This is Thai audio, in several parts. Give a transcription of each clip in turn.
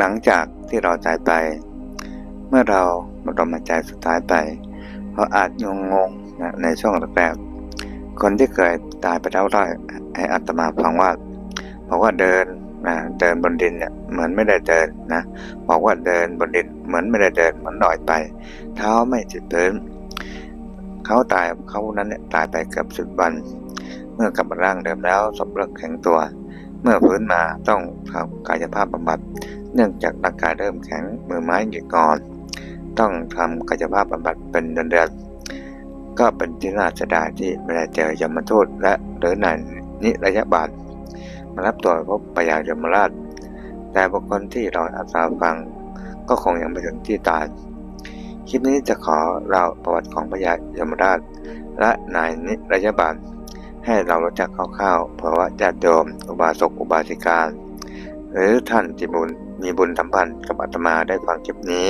หลังจากที่เราตายไป เมื่อเราหมดลมหายใจสุดท้ายไปเราอาจงงงนะในช่วงแรกๆคนที่เคยตายไปแล้วได้ให้อัตมาฟังว่าบอกว่าเดินนะเดินบนดินเนี่ยเหมือนไม่ได้เดินนะบอกว่าเดินบนดินเหมือนไม่ได้เดินเหมือนลอยไป เท้าไม่ติดพื้นเขาตายเขานั้นเนี่ยตายไปเกือบสิบวัน เมื่อกลับมาร่างเดิมแล้วศพเริ่มแข็งตัว เมื่อฟื้นมาต้องทำกายภาพบำบัด เนื่องจากร่างกายเริ่มแข็งมือไม้หงิกงอน ต้องทำกายภาพบำบัดเป็นเดือนๆก็เป็นที่น่าเสียดายที่ไม่ได้เจอยมทูตและหรือนายนิระยะบาลมารับตัวพบปยายมราช แต่บุคคลที่เราอาสาฟังก็คงยังไม่ถึงที่ตายคลิปนี้จะขอเราประวัติของพญายมราช และนายนิระยะบาล ให้เรารู้จักคร่าวๆเพราะว่าญาติโยมอุบาสกอุบาสิกาหรือท่านที่บุญ มีบุญสัมพันธ์กับอาตมาได้ฟังคลิปนี้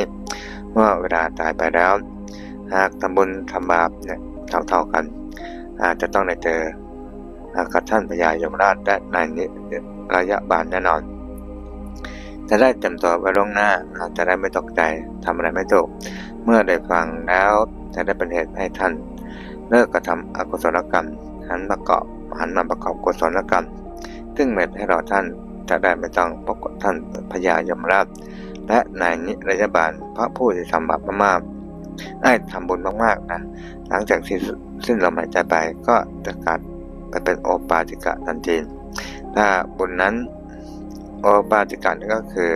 เมื่อเวลาตายไปแล้ว หากทำบุญทำบาปเนี่ยเท่าๆกัน อาจจะต้องได้เจอกับท่านพญายมราชและนายนิระยะบาลแน่นอนจะได้เตรียมตัวไว้ล่วงหน้าอาจจะได้ไม่ตกใจทำอะไรไม่ถูก เมื่อได้ฟังแล้วจะได้เป็นเหตุให้ท่านเลิกกระทำอกุศลกรรม หันประกอบหันมาประกอบกุศลกรรม ซึ่งเม็ดให้เราท่าน จะได้ไม่ต้องพบกับท่านพญายมราชและนายนิรยาบาลพระผู้ที่ทำบาปมากๆได้ทำบุญมากๆนะหลังจากที่สิ้นลมหายใจไปก็จะกลายไปเป็นโอปาติกะทันทีถ้าบุญนั้นโอปาติกะนี่ก็คือ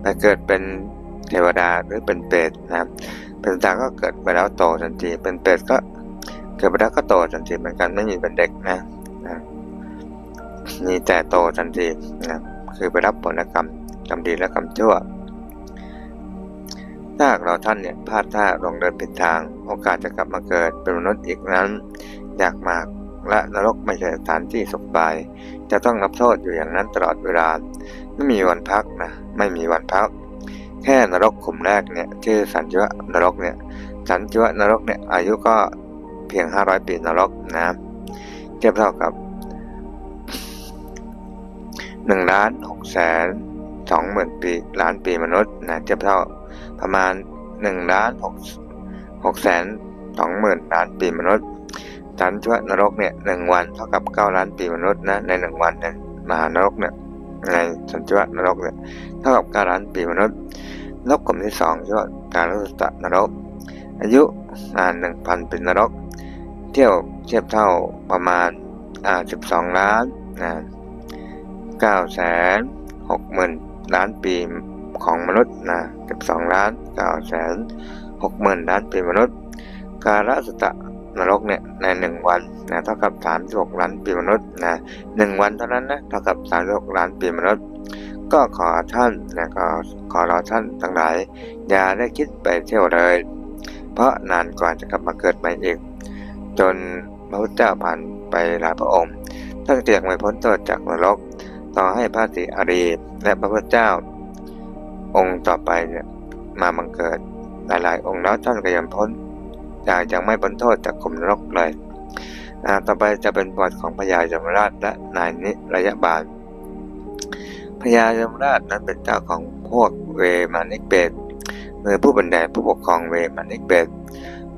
ไปเกิดเป็นเทวดาหรือเป็นเปรตนะเป็นตาก็เกิดไปแล้วโตทันทีเป็นเปรตก็เกิดไปแล้วก็โตทันทีเหมือนกันไม่มีเป็นเด็กนะ มีแต่โตทันทีนะคือไปรับผลกรรมกรรมดีและกรรมชั่ว ถ้าหากเราท่านเนี่ยพลาดท่าลงเดินผิดทาง โอกาสจะกลับมาเกิดเป็นมนุษย์อีกนั้น อยากมากและนรกไม่ใช่สถานที่สุขบาย จะต้องรับโทษอยู่อย่างนั้นตลอดเวลา ไม่มีวันพักนะไม่มีวันพัก แค่นรกขุมแรกเนี่ยชื่อสัญญานรกเนี่ยสัญญานรกเนี่ยอายุก็เพียง 500 ปีนรกนะเทียบเท่ากับ 1ล้าน6แสน2หมื่นปีล้านปีมนุษย์นะเทียบเท่าประมาณ1ล้าน6 6แสน2หมื่นล้านปีมนุษย์สันชวนรกเนี่ยหนึ่งวันเท่ากับเก้าล้านปีมนุษย์นะในหนึ่งวันเนี่ยมหานรกเนี่ยในสันชวานรกเนี่ยเท่ากับเก้าล้านปีมนุษย์นกกลุ่มที่สองชื่อว่าการรุสตะนรก อายุอ่าหนึ่งพันปีนรก เที่ยวเทียบเท่าประมาณอ่าสิบสองล้านอ่า เก้าแสนหกหมื่นล้านปีของมนุษย์นะสิบสองล้านเก้าแสนหกหมื่นล้านปีมนุษย์ การสตะนรกเนี่ยในหนึ่งวันนะเท่ากับสามสิบหกล้านปีมนุษย์นะหนึ่งวันเท่านั้นนะเท่ากับสามสิบหกล้านปีมนุษย์ ก็ขอท่านนะก็ขอรอท่านทั้งหลาย อย่าได้คิดไปเที่ยวเลย เพราะนานกว่าจะกลับมาเกิดใหม่อีก จนพระพุทธเจ้าผ่านไปหลายพระองค์ท่านเตียงไม่พ้นโทษจากนรก ต่อให้พระสิอารีและพระพุทธเจ้า องค์ต่อไปเนี่ยมาบังเกิด หลายๆ องค์แล้วท่านก็ยังพ้นอย่างยังไม่พ้นโทษจากขุมนรกเลยต่อไปจะเป็นประวัติของพญายมราชและนายนิระยะบาลพญายมราชนั้นเป็นเจ้าของพวกเวมานิกเบตเมื่อผู้บันไดผู้ปกครองเวมานิกเบต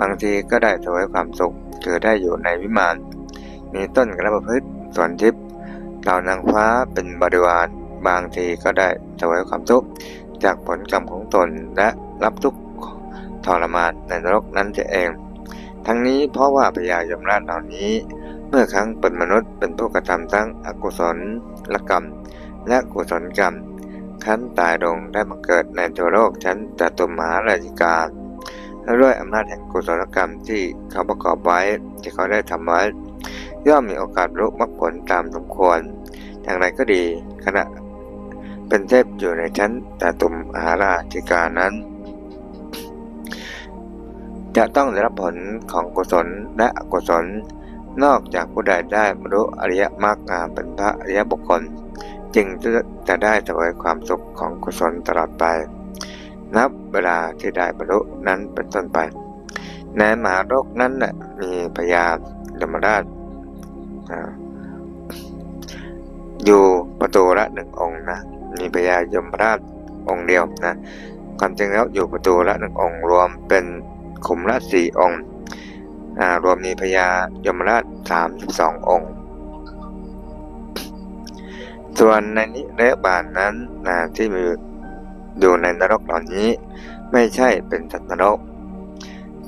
บางทีก็ได้ถวายความสุขคือได้อยู่ในวิมานมีต้นกระประพฤติสวนทิพย์ เหล่านางฟ้าเป็นบริวารบางทีก็ได้ถวายความทุกข์จากผลกรรมของตนและรับทุกข์ทรมานในนรกนั้นจะเอง ทั้งนี้เพราะว่าพญายมราชเหล่านี้ เมื่อครั้งเป็นมนุษย์เป็นผู้กระทำทั้งอกุศลลกรรม และกุศลกรรมขั้นตายลงได้มาเกิดในตัวโลกชั้นจตุมหาราชิกาและด้วยอำนาจแห่งกุศลกรรมที่เขาประกอบไว้ที่เขาได้ทำไว้ ย่อมมีโอกาสรู้มรรคผลตามสมควร อย่างไรก็ดีขณะเป็นเทพอยู่ในชั้นจตุมหาราชิกานั้น จะต้องได้รับผลของกุศลและอกุศล นอกจากผู้ใดได้บรรลุอริยมรรคเป็นพระอริยบุคคล จึงจะได้ถวยความสุขของกุศลตลอดไป นับเวลาที่ได้บรรลุนั้นเป็นต้นไปในมหาโลกนั้นมีพญายมราชอ อยู่ประตูละหนึ่งองค์นะมีพญายมราชองค์เดียวนะความจริงแล้วอยู่ประตูละหนึ่งองค์ รวมเป็นขุมละสี่องค์รวมมีพญายมราชสามสิบสององค์ ส่วนในนิเรศบาลนั้นนะที่มีอยู่ในนรกเหล่านี้ ไม่ใช่เป็นสัตว์นรก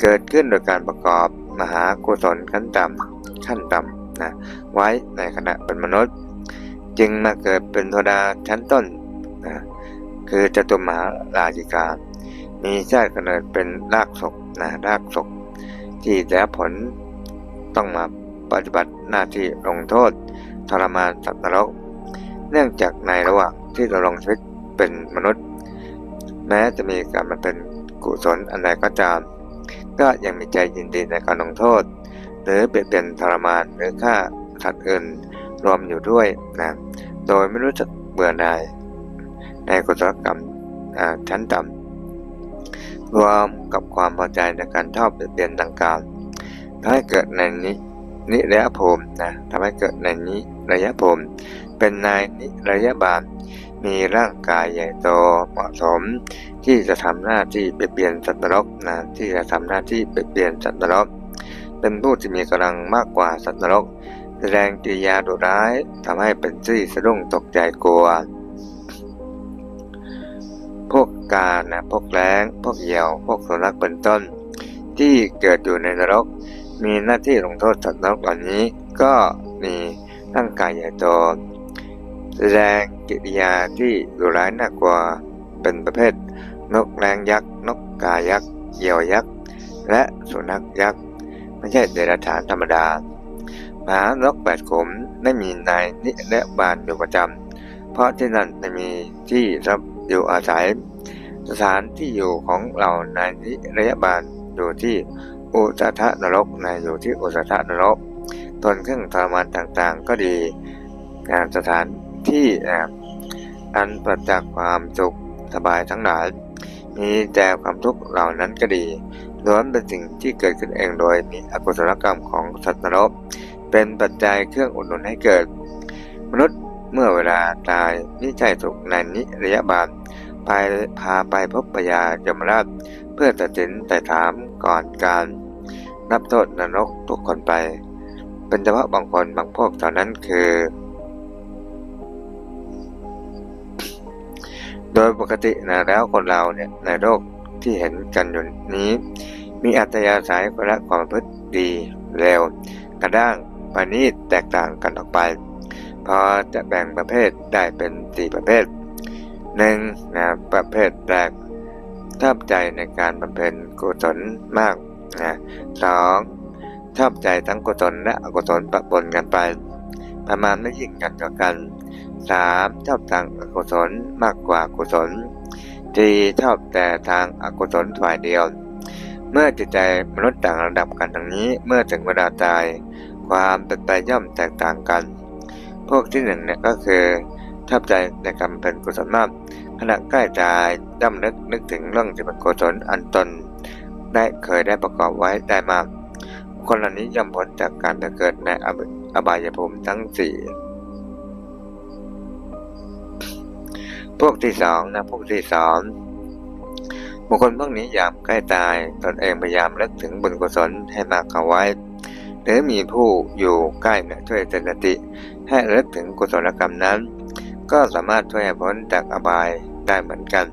เกิดขึ้นโดยการประกอบมหากุศลขั้นต่ำขั้นต่ำนะไว้ในขณะเป็นมนุษย์ จึงมาเกิดเป็นโทดาชั้นต้นนะคือจตุมหาราชิกา มีชาติกำเนิดเป็นรากศกนะรากศก ที่ได้รับผลต้องมาปฏิบัติหน้าที่ลงโทษทรมานสัตว์นรก เนื่องจากในระหว่างที่เราลงชีวิตเป็นมนุษย์ แม้จะมีการมาเป็นกุศลอันใดก็ตามก็ยังมีใจยินดีในการลงโทษ หรือเปลี่ยนเป็นทรมานหรือฆ่าสัตว์อื่นรวมอยู่ด้วยนะ โดยไม่รู้จักเบื่อหน่ายในกุศลกรรมชั้นต่ำรวมกับความพอใจในการชอบเปลี่ยนเปลี่ยนดังกล่าวทำให้เกิดในนินิระยะภูมินะทำให้เกิดในนิระยะภูมิเป็นนายนิระยะบาลมีร่างกายใหญ่โตเหมาะสม ที่จะทำหน้าที่เปลี่ยนสัตว์นรกนะที่จะทำหน้าที่เปลี่ยนสัตว์นรกเป็นผู้ที่มีกำลังมากกว่าสัตว์นรก แสดงกิริยาดุร้ายทำให้เป็นที่สะดุ้งตกใจกลัว พวกกานะพวกแร้ง พวกเหยี่ยว พวกสุนัขเป็นต้น ที่เกิดอยู่ในนรก มีหน้าที่ลงโทษสัตว์นรกเหล่านี้ก็มีร่างกายใหญ่โตแสดงกิริยาที่ดุร้ายน่ากลัวเป็นประเภท นกแรงยักษ์ นกกายักษ์ เหยี่ยวยักษ์ และสุนัขยักษ์ ไม่ใช่เดรัจฉานธรรมดา มานกแปดขมไม่มีนายนิและบานอยู่ประจำเพราะที่นั่นไม่มีที่รับอยู่อาศัย สถานที่อยู่ของเรานายนิระยะบาลอยู่ที่อุตทะนรกนายอยู่ที่อุตทะนรกตนเครื่องทรมานต่างๆ ก็ดีงานสถานที่อันประจากความสุขสบายทั้งหลาย มีแต่ความทุกข์เหล่านั้นก็ดีล้วนเป็นสิ่งที่เกิดขึ้นเองโดยมีอกุศลกรรมของสัตว์นรก เป็นปัจจัยเครื่องอุดหนุนให้เกิด มนุษย์เมื่อเวลาตายนิใช่สุขในนิระยะบาลไปพาไปพบปยายมราชเพื่อตัดสินแต่ถามก่อนการนับโทษนรกทุกคนไป เป็นเฉพาะบางคนบางพวกเท่านั้นคือ โดยปกตินะแล้วคนเราเนี่ยในโลกที่เห็นกันอยู่นี้ มีอัตยาศัยคนละความพฤติดีเร็วกระด้าง ปานีตแตกต่างกันออกไป พอจะแบ่งประเภทได้เป็นสี่ประเภทหนึ่งนะประเภทแรกชอบใจในการบำเพ็ญกุศลมากนะสองชอบใจทั้งกุศลและอกุศลปะปนกันไป ประมาณไม่ยิ่งกันต่อกันสามชอบทางอกุศลมากกว่ากุศลสี่ชอบแต่ทางอกุศลฝ่ายเดียว เมื่อจิตใจมนุษย์ต่างระดับกันดังนี้ เมื่อถึงเวลาตาย ความเป็นไปย่อมแตกต่างกัน พวกที่หนึ่งเนี่ยก็คือชอบใจในการเป็นกุศลมากขณะใกล้ตายย่อมนึกนึกถึงเรื่องที่เป็นกุศลอันตน ได้เคยได้ประกอบไว้ได้มาก คนเหล่านี้ย่อมพ้นจากการเกิดในอบอบายภูมิทั้งสี่พวกที่สองนะพวกที่สองบุคคลพวกนี้ยามใกล้ตายตนเองพยายามนึกถึงบุญกุศลให้มากเข้าไว้ หรือมีผู้อยู่ใกล้เนี่ยช่วยเตือนสติ ให้ระลึกถึงกุศลกรรมนั้น ก็สามารถช่วยพ้นจากอบายได้เหมือนกัน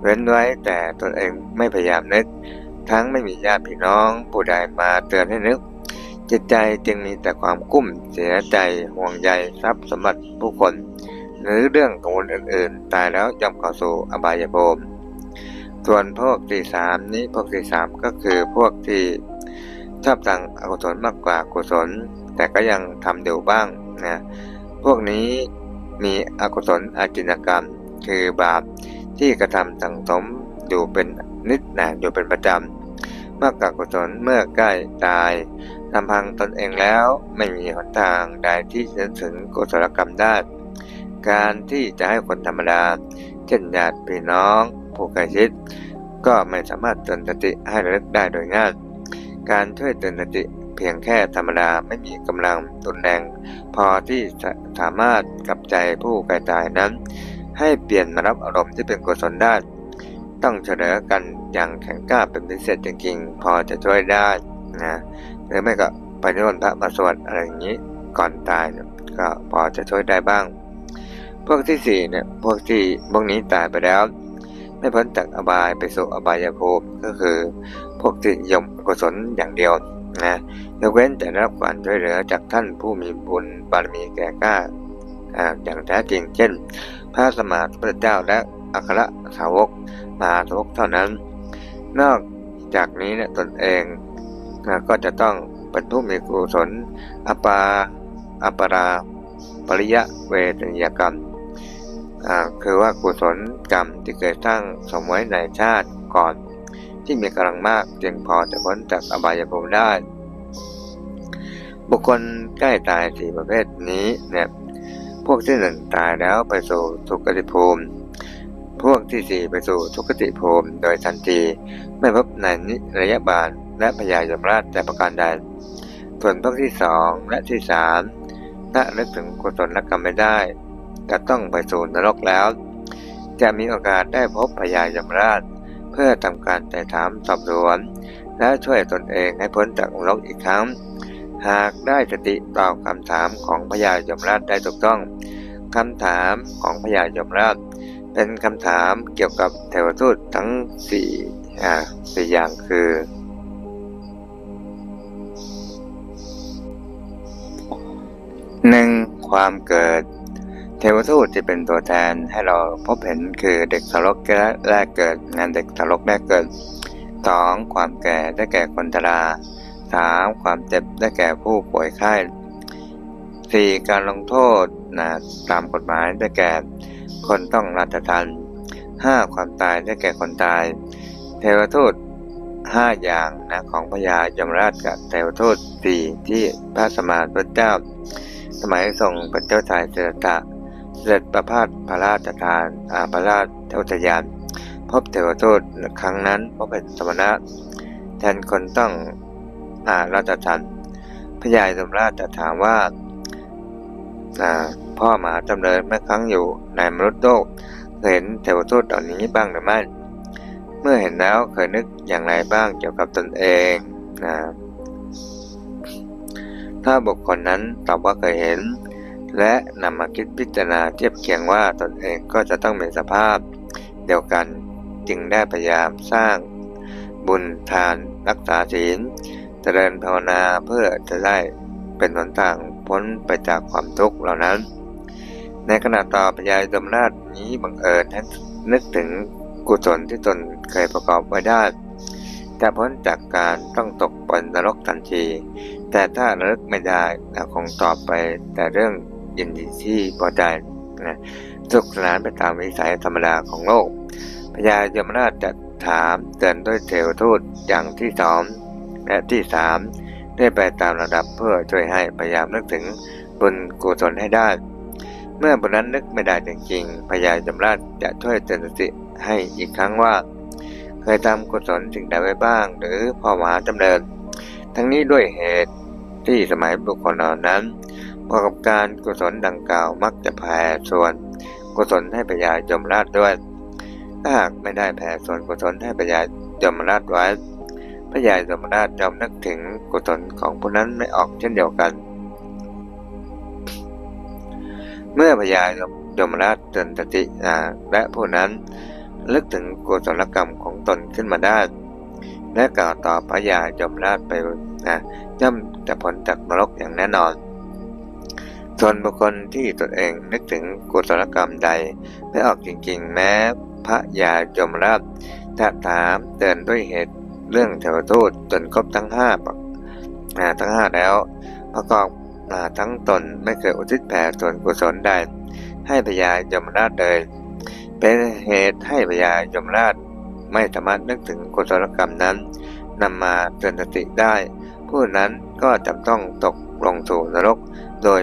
เว้นไว้แต่ตนเองไม่พยายามนึก ทั้งไม่มีญาติพี่น้องผู้ใดมาเตือนให้นึก จิตใจจึงมีแต่ความกุ้มเสียใจห่วงใยทรัพย์สมบัติผู้คน หรือเรื่องกังวลอื่น ๆ ตายแล้วย่อมเข้าสู่อบายภูมิส่วนพวกที่สามนี้พวกที่สามก็คือพวกที่ ชอบทางอกุศลมากกว่ากุศล แต่ก็ยังทำอยู่บ้างนะพวกนี้มีอกุศลอาจินกรรม คือบาปที่กระทำสังสมอยู่เป็นนิดนะอยู่เป็นประจำมากกว่ากุศลเมื่อใกล้ตายลำพังตนเองแล้วไม่มีหนทางใดที่จะถึงกุศลกรรมได้ การที่จะให้คนธรรมดา เช่นญาติพี่น้อง ผู้ใกล้ชิด ก็ไม่สามารถเตือนสติให้ระลึกได้โดยง่าย การช่วยเตือนสติเพียงแค่ธรรมดาไม่มีกำลังตุนแรง พอที่จะสามารถกลับใจผู้ไกลตายนั้น ให้เปลี่ยนมารับอารมณ์ที่เป็นกุศลได้ ต้องเฉลยกันอย่างแข็งกล้าเป็นพิเศษจริงๆ พอจะช่วยได้นะหรือไม่ก็ไปนิมนต์พระมาสวดอะไรอย่างนี้ก่อนตายเนี่ยก็พอจะช่วยได้บ้าง พวกที่สี่เนี่ยพวกที่พวกนี้ตายไปแล้ว ไม่พ้นจากอบายไปสู่อบายภูมิก็คือพวกที่ยมกุศลอย่างเดียวนะยกเว้นแต่รับการช่วยเหลือจากท่านผู้มีบุญบารมีแก่กล้าอ่าอย่างแท้จริงเช่น พระสมมาสัมพุทธเจ้าและอัครสาวกมหาสาวกเท่านั้น นอกจากนี้เนี่ยตนเองนะก็จะต้องเป็นผู้มีกุศลอปาอปราปริยะเวทนิยกรรม คือว่ากุศลกรรมที่เคยสร้างสมไว้ในชาติก่อน ที่มีกำลังมากจึงพอจะพ้นจากอบายภูมิได้ บุคคลใกล้ตายสี่ประเภทนี้เนี่ยพวกที่หนึ่งตายแล้วไปสู่ทุกขติภูมิ พวกที่สี่ไปสู่ทุกขติภูมิโดยทันทีไม่พบในนิระยะบาลและพยายมราชแต่ประการใด ส่วนพวกที่สองและที่สามถ้านึกถึงกุศลกรรมไม่ได้ จะต้องไปสู่นรกแล้ว จะมีโอกาสได้พบพยายมราช เพื่อทำการไต่ถามสอบสวน และช่วยตนเองให้พ้นจากนรกอีกครั้ง หากได้สติตอบคำถามของพญายมราชได้ถูกต้องคำถามของพญายมราช เป็นคำถามเกี่ยวกับเทวทูตทั้งสี่อ่าสี่อย่างคือหนึ่งความเกิด เทวทูตที่เป็นตัวแทนให้เราพบเห็นคือเด็กทารกแรกเกิดงานเด็กทารกแรกเกิดสองความแก่ได้แก่คนชราสามความเจ็บได้แก่ผู้ป่วยไข้สี่การลงโทษนะตามกฎหมายได้แก่คนต้องรัฐทันห้าความตายได้แก่คนตาย เทวทูตห้าอย่างนะของพญายมราชกับเทวทูตสี่ที่พระสมมาพระเจ้า สมัยทรงเป็นเจ้าชายเสด็จตะ เสด็จประพาสพระราชทานอาพระราชเทวทยาน พบเทวทูตครั้งนั้นพบเป็นสมณะ แทนคนต้องอาราชทันพระยายสมราชจะถามว่าพ่อหมาจำเริญเมื่อครั้งอยู่ในมนุษย์โลกเคยเห็นเทวทูตเหล่านี้บ้างหรือไม่ เมื่อเห็นแล้วเคยนึกอย่างไรบ้างเกี่ยวกับตนเองนะถ้าบุคคลนั้นตอบว่าเคยเห็น และนำมาคิดพิจารณาเทียบเคียงว่าตนเองก็จะต้องมีสภาพเดียวกันจึงได้พยายามสร้างบุญทานรักษาศีลเจริญภาวนาเพื่อจะได้เป็นหนทางพ้นไปจากความทุกข์เหล่านั้น ในขณะต่อพยายดมราชนี้บังเอิญนึกถึงกุศลที่ตนเคยประกอบไว้ได้จะพ้นจากการต้องตกปนนรกทันที แต่ถ้าระลึกไม่ได้คงตอบไปแต่เรื่อง ยินดีที่พอใจนะสุขสนานไปตามวิสัยธรรมดาของโลกพญายมราชจะถามเตือนด้วยเทวทูตอย่างที่สองและที่สามได้ไปตามระดับเพื่อช่วยให้พยายามนึกถึงบุญกุศลให้ได้ เมื่อบุญนั้นนึกไม่ได้จริงๆพญายมราชจะช่วยเตือนสติให้อีกครั้งว่า เคยทำกุศลสิ่งใดไว้บ้าง หรือพ่อมหาจำเริญทั้งนี้ด้วยเหตุที่สมัยบุคคลเหล่านั้น ประกอบการกุศลดังกล่าวมักจะแผ่ส่วนกุศลให้พญายมราชด้วย ถ้าหากไม่ได้แผ่ส่วนกุศลให้พญายมราชไว้พญายมราชยอมนึกถึงกุศลของผู้นั้นไม่ออกเช่นเดียวกัน เมื่อพญายมราชเตือนสติและผู้นั้นลึกถึงกุศลกรรมของตนขึ้นมาได้และกล่าวต่อพญายมราชไปนะย่อมจะพ้นจากนรกอย่างแน่นอน ส่วนบุคคลที่ตนเองนึกถึงกุศลกรรมใดไม่ออกจริงๆ แม้พระยายมราชจะถามเตือนด้วยเหตุเรื่องเทวทูตจนครบทั้งห้าทั้งห้าแล้ว ประกอบทั้งตนไม่เคยอุทิศแผ่ส่วนกุศลใดให้พญายมราชเลยเป็นเหตุให้พญายมราชไม่สามารถนึกถึงกุศลกรรมนั้นนำมาเตือนสติได้ ผู้นั้นก็จำต้องตกลงสู่นรกโดย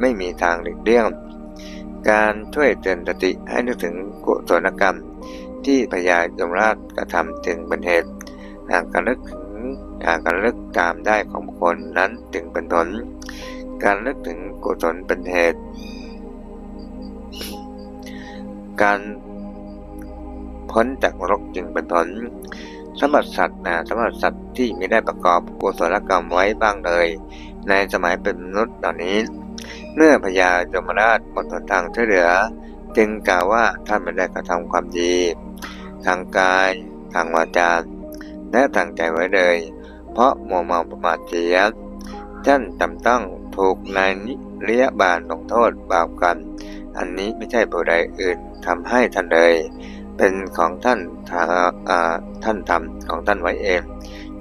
ไม่มีทางหลีกเลี่ยง การช่วยเตือนสติให้นึกถึงกุศลกรรม ที่พญายมราชกระทำจึงเป็นเหตุหากการลึกถึงการการลึกตามได้ของบุคคลนั้นจึงเป็นผลการลึกถึงกุศลเป็นเหตุ การพ้นจากรกจึงเป็นผลสำหรับสัตว์นะสำหรับสัตว์ที่ไม่ได้ประกอบกุศลกรรมไว้บ้างเลย ในสมัยเป็นมนุษย์เหล่านี้ เมื่อพญายมราชหมดหนทางช่วยเหลือ จึงกล่าวว่าท่านไม่ได้กระทำความดี ทางกาย ทางวาจาและทางใจไว้เลย เพราะมัวเมาประมาทเสียท่านจำต้องถูกนายนิเรียบาลลงโทษบาปกรรมอันนี้ไม่ใช่ผู้ใดอื่นทำให้ท่านเลย เป็นของท่านทาอ่าท่านทำของท่านไว้เอง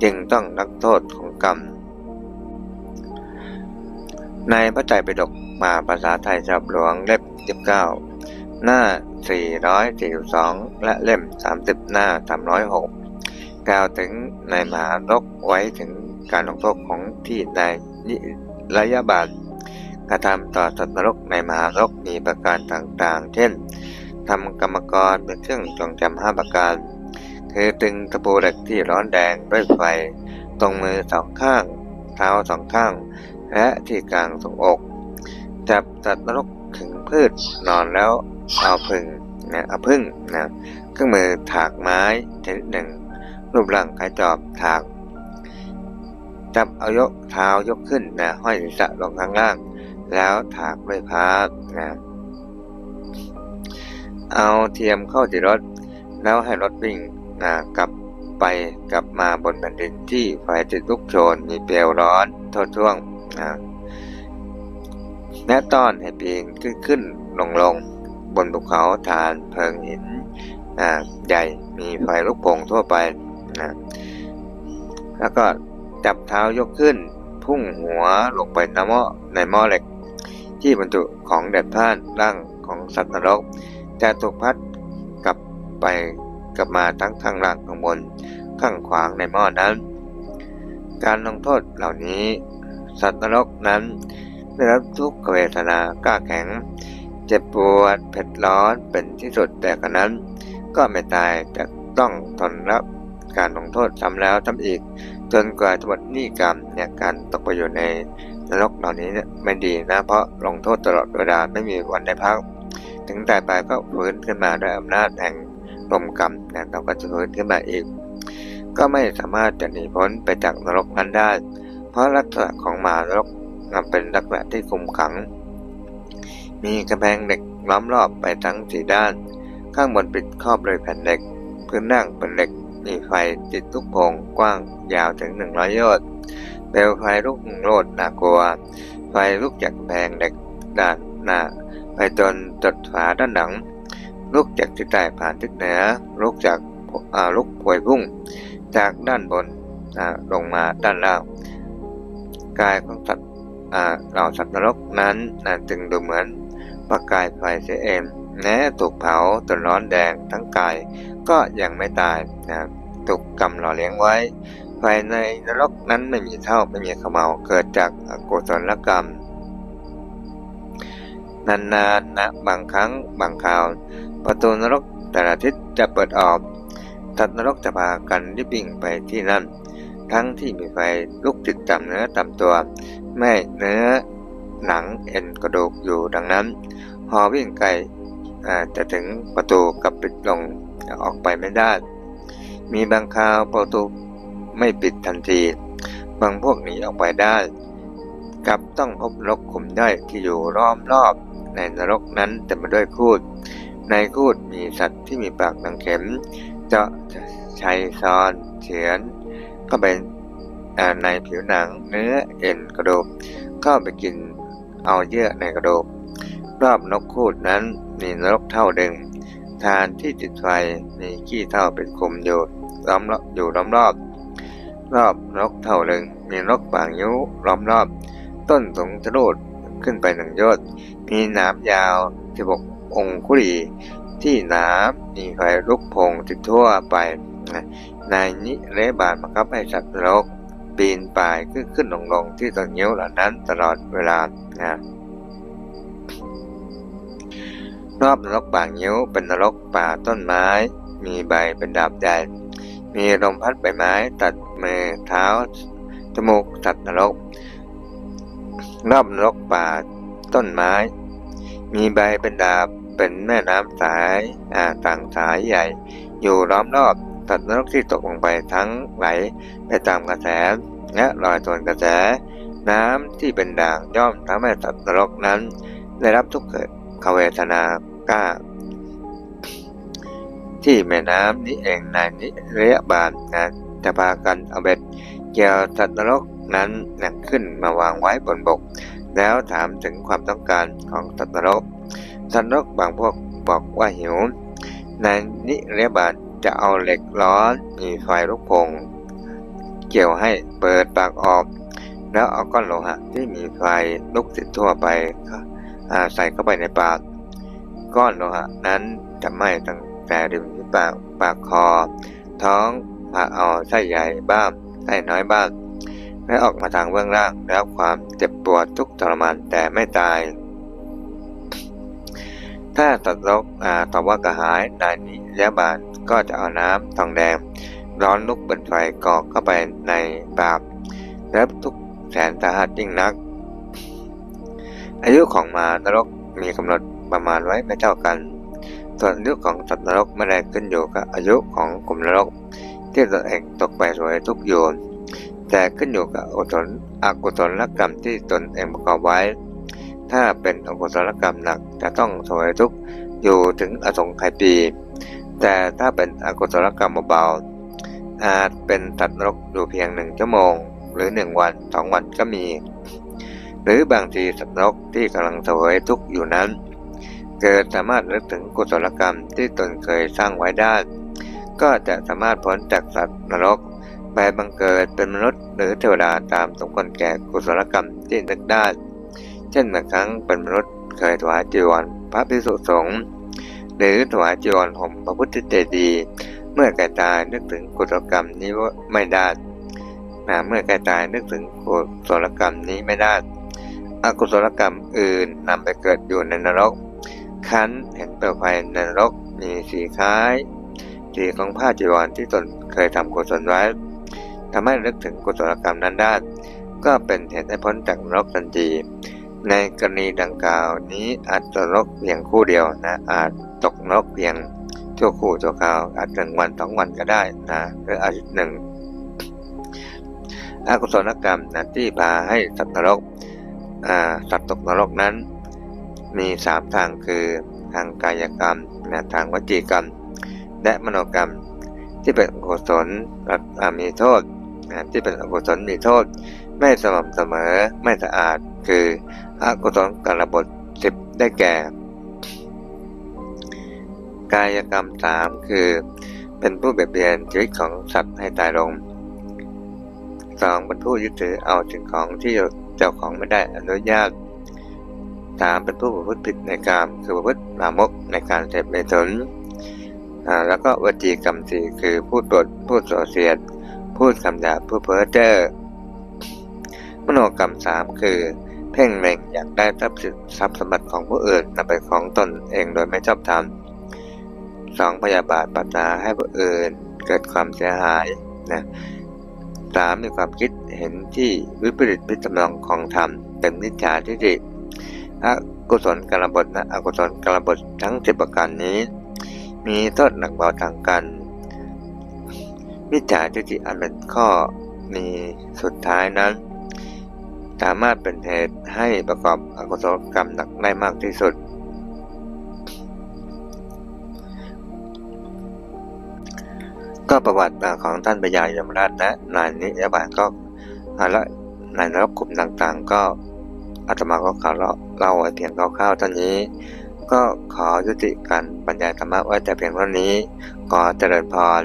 จึงต้องรับโทษของกรรมในพระไตรปิฎก มาภาษาไทยฉบับหลวงเล่ม29หน้า 442 และเล่ม 30 หน้า 306 กล่าวถึงในมหานรกไว้ถึงการลงโทษของที่ในายนิระยะบาลกระทำต่อสัตว์นรกในมหานรกมีประการต่างๆ เช่นทำกรรมกรเป็นเครื่องจงจำห้าประการ คือตึงตะปูเหล็กที่ร้อนแดงด้วยไฟ ตรงมือสองข้าง เท้าสองข้าง และที่กลางทรงอก จับสัตว์นรกขึงพืชนอนแล้วเอาพึ่งนะเอาพึ่งนะเครื่องมือถากไม้ชนิดหนึ่ง รูปร่างคล้ายจอบถาก จับเอายกเท้ายกขึ้นนะห้อยศีรษะลงข้างล่าง แล้วถากด้วยพานะเอาเทียมเข้าที่รถ แล้วให้รถวิ่งนะกลับไปกลับมาบนแผ่นดินที่ไฟติดลุกโชนมีเปลวร้อนทษช่วงนะ แนะต้อนให้ปีนขึ้นขึ้นลงลงบนภูเขาฐานเพิงหินใหญ่มีไฟลุกโป่งทั่วไปนะแล้วก็จับเท้ายกขึ้น พุ่งหัวลงไปในหม้อในหม้อเหล็ก ที่บรรจุของแดดท่านร่างของสัตว์นรกจะถูกพัดกลับไปกลับมาทั้งข้างล่างข้างบนข้างขวางในหม้อนั้น การลงโทษเหล่านี้ สัตว์นรกนั้น ได้รับทุกขเวทนากล้าแข็ง เจ็บปวดเผ็ดร้อนเป็นที่สุดแต่กระนั้น ก็ไม่ตายแต่ต้องทนรับการลงโทษซ้ำแล้วซ้ำอีก จนกว่าจะหมดหนี้กรรมเนี่ยการตกไปอยู่ในนรกเหล่านี้เนี่ยไม่ดีนะ เพราะลงโทษตลอดเวลาไม่มีวันได้พัก ถึงตายไปก็ฟื้นขึ้นมาด้วยอำนาจแห่งลมกรรมนะเราก็จะฟื้นขึ้นมาอีก ก็ไม่สามารถจะหนีพ้นไปจากนรกนั้นได้ เพราะลักษณะของมานรก เป็นลักษณะที่คุมขัง มีกำแพงเหล็กล้อมรอบไปทั้งสี่ด้าน ข้างบนปิดครอบด้วยแผ่นเหล็ก พื้นนั่งเป็นเหล็ก มีไฟติดทุกโพงกว้างยาวถึง100โยชน์เปลวไฟลุกโลดน่ากลัว ไฟลุกจากกำแพงเหล็กด้านหน้า ไปจนจดฝาด้านหลัง ลุกจากทิศใต้ผ่านทิศเหนือ ลุกจากาลุกพวยพุ่ง จากด้านบนลงมาด้านล่างกายของสัตว์ เหล่าสัตว์นรกนั้นนะจึงดูเหมือนประกายไฟเสียเองแม้ถูกเผาจนร้อนแดงทั้งกายก็ยังไม่ตายนะถูกกรรมหล่อเลี้ยงไว้ ไฟในนรกนั้นไม่มีเท่าไม่มีขมเมาเกิดจากกุศลกรรม นานๆนะบางครั้งบางคราว ประตูนรกแต่ละทิศจะเปิดออกสัตว์นรกจะพากันรีบวิ่งไปที่นั่น ทั้งที่มีไฟลุกติดตามเนื้อตามตัว ไม่เนื้อหนังเอ็นกระดูกอยู่ดังนั้น พอวิ่งไกลจะถึงประตูกลับปิดลงออกไปไม่ได้ มีบางคราวประตูไม่ปิดทันที บางพวกหนีออกไปได้กับต้องพบนรกขุมย่อยที่อยู่ล้อมรอบ ในนรกนั้นเต็มไปด้วยคูด ในคูดมีสัตว์ที่มีปากดังเข็ม เจาะชัยซอนเฉือนก็เป็น ในผิวหนังเนื้อเอ็นกระดูกก็ไปกินเอาเยื่อในกระดูกรอบนกคูดนั้นมีนรกเท่าดึง ทานที่ติดไฟมีขี้เท่าเป็นคุมอยู่ล้อมรอบอยู่ล้อมรอบ รอบนกเท่าดึง มีนกปางยิ้วล้อมรอบ ต้นสงจรูดขึ้นไปหนึ่งยอดมีหนามยาวสิบกองคุรีที่หนามมีไฟลุกพงติดทั่วไปนะนนิเรบาลบังคับให้สัตว์นรก ปีนป่ายขึ้นขึ้นลงลงที่ต้นเงี้ยวเหล่านั้นตลอดเวลานะรอบนรกป่าเงี้ยวเป็นนรกป่าต้นไม้ มีใบเป็นดาบใหญ่มีลมพัดใบไม้ตัดมือเท้าจมูกสัตว์นรก รอบนรกป่าต้นไม้ มีใบเป็นดาบเป็นแม่น้ำสายอ่าต่างสายใหญ่ อยู่ล้อมรอบ ตว์นรกที่ตกลงไปทั้งไหลไปตามกระแสและลอยทวนกระแส น้ำที่เป็นด่างย่อมทำให้สัตว์นรกนั้น ได้รับทุกข์เกิดขเวทนาก้า ที่แม่น้ำนี้เองในนิระยะบาลนะจะพากันเอาเบ็ดเกี่ยวสัตว์นรกนั้นนำขึ้นมาวางไว้บนบก แล้วถามถึงความต้องการของสัตว์นรกสัตว์นรกบางพวกบอกว่าหิวในนิระยะบาล จะเอาเหล็กร้อนมีไฟลุกพงเกี่ยวให้เปิดปากออก แล้วเอาก้อนโลหะที่มีไฟลุกติดทั่วไปอ่าใส่เข้าไปในปาก ก้อนโลหะนั้นจะไหม้ตั้งแต่ริมฝีปากปากคอ ท้องผ่าเอาไส้ใหญ่บ้างไส้น้อยบ้างและออกมาทางเบื้องล่างแล้วความเจ็บปวดทุกทรมานแต่ไม่ตาย ถ้าตัดรกอ่าตอบว่ากระหายนายนิยาบาลก็จะเอาน้ำทองแดง ร้อนลุกบนไฟกอกเข้าไปในปากแล้วทุกแสนสาหัสยิ่งนัก อายุของมารนรกมีกำหนดประมาณไว้ไม่เท่ากัน ส่วนอายุของสัตว์นรกไม่ได้ขึ้นอยู่กับอายุของกลุ่มนรก ที่ตนเองตกไปสวยทุกโยนแต่ขึ้นอยู่กับอกุศลอกุศลกรรมที่ตนเองประกอบไว้ ถ้าเป็นอกุศลกรรมหนักจะต้องสวยทุกอยู่ถึงอสงไขยปี แต่ถ้าเป็นอกุศลกรรมเบาๆอาจเป็นตัดนรกอยู่เพียงหนึ่งชั่วโมง หรือหนึ่งวันสองวันก็มี หรือบางทีสัตว์นรกที่กำลังสวยทุกอยู่นั้น เกิดสามารถนึกถึงกุศลกรรมที่ตนเคยสร้างไว้ได้ ก็จะสามารถพ้นจากสัตว์นรกไปบังเกิดเป็นมนุษย์หรือเทวดาตามสมควรแก่กุศลกรรมที่นึกได้ เช่นบางครั้งเป็นมนุษย์เคยถวายจีวรพระภิกษุสงฆ์หรือถวายจีวรห่มพระพุทธเจดีย์เมื่อแก่ตายนึกถึงกุศลกรรมนี้ว่าไม่ได้นะเมื่อแก่ตายนึกถึงกุศลกรรมนี้ไม่ได้อกุศลกรรมอื่นนำไปเกิดอยู่ในนรก คันเห็นเปลวไฟในนรกมีสีคล้ายสีของผ้าจีวรที่ตนเคยทำกุศลไว้ทำให้นึกถึงกุศลกรรมนั้นได้ก็เป็นเหตุให้พ้นจากนรกทันที ในกรณีดังกล่าวนี้อาจตกนกเพียงคู่เดียวนะ อาจตกนรกเพียงชั่วคู่ชั่วคราวอาจหนึ่งวันสองวันก็ได้นะหรืออาทิตย์หนึ่งอกุศลกรรมนะที่พาให้สัตว์นรกอ่าสัตว์ตกนรกนั้น มีสามทางคือทางกายกรรมนะทางวจีกรรม และมโนกรรมที่เป็นอกุศลมีโทษนะที่เป็นอกุศลมีโทษ ไม่สม่ำเสมอไม่สะอาดคือ อกุศลกรบทสิบได้แก่ กายกรรมสามคือ เป็นผู้เบียดเบียนชีวิตของสัตว์ให้ตายลงสองเป็นผู้ยึดถือเอาสิ่งของที่เจ้าของไม่ได้อนุญาตสามเป็นผู้ประพฤติผิดในกามคือประพฤติลามกในการเสพเมถุนแล้วก็วจีกรรมสี่คือพูดปดพูดโสเสียด พูดคำหยาบพูดเพ้อเจ้อมโนกรรมสามคือ เพ่งเล็งอยากได้ทรัพย์สินทรัพย์สมบัติของผู้อื่นนำไปของตนเองโดยไม่ชอบธรรมสองพยาบาทปัจจาให้ผู้อื่นเกิดความเสียหายนะสามมีความคิดเห็นที่วิปริตพิจารณาของธรรมเป็นนิจฉาทิฏฐิอกุศลกรบทนะอกุศลกรบททั้งสิบประการนี้ มีโทษหนักเบาต่างกันมิจฉาทิฏฐิอันเป็นข้อมีสุดท้ายนั้น สามารถเป็นเหตุให้ประกอบอกุศลกรรมหนักได้มากที่สุด ก็ประวัติของท่านพญายมราชและนายนิยบาลก็และนายนรกกลุ่มต่างๆ ก็อาตมาก็ขอเล่าเพียงคร่าวๆท่านี้ ก็ขอยุติการบรรยายธรรมะไว้แต่เพียงเท่านี้ขอเจริญพร